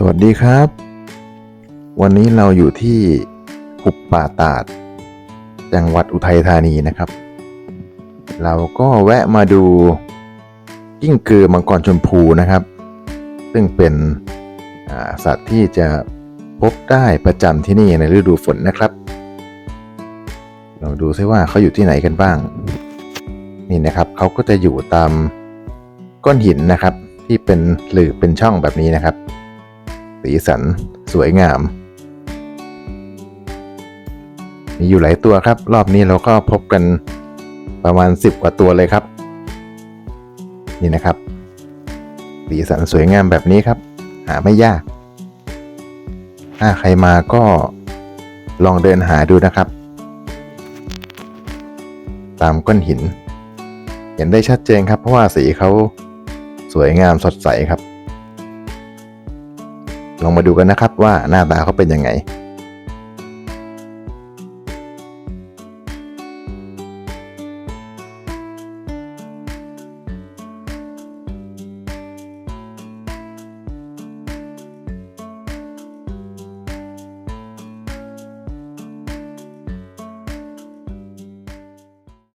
สวัสดีครับ วันนี้เราอยู่ที่หุบป่าตาด จังหวัดอุทัยธานีนะครับ เราก็แวะมาดูกิ้งกือมังกรชมพูนะครับ ซึ่งเป็นสัตว์ที่จะพบได้ประจำที่นี่ในฤดูฝนนะครับ เราดูซิว่าเขาอยู่ที่ไหนกันบ้าง นี่นะครับเขาก็จะอยู่ตามก้อนหินนะครับ ที่เป็นหลือเป็นช่องแบบนี้นะครับ สีสันสวยงาม มีอยู่หลายตัวครับ รอบนี้เราก็พบกันประมาณ 10 กว่าตัวเลยครับ นี่นะครับ สีสันสวยงามแบบนี้ครับ หาไม่ยาก ถ้าใครมาก็ลองเดินหาดูนะครับ ตามก้อนหิน เห็นได้ชัดเจนครับ เพราะว่าสีเขาสวยงามสดใสครับ ลองมาดูกันนะครับว่าหน้าตาเขาเป็นยังไง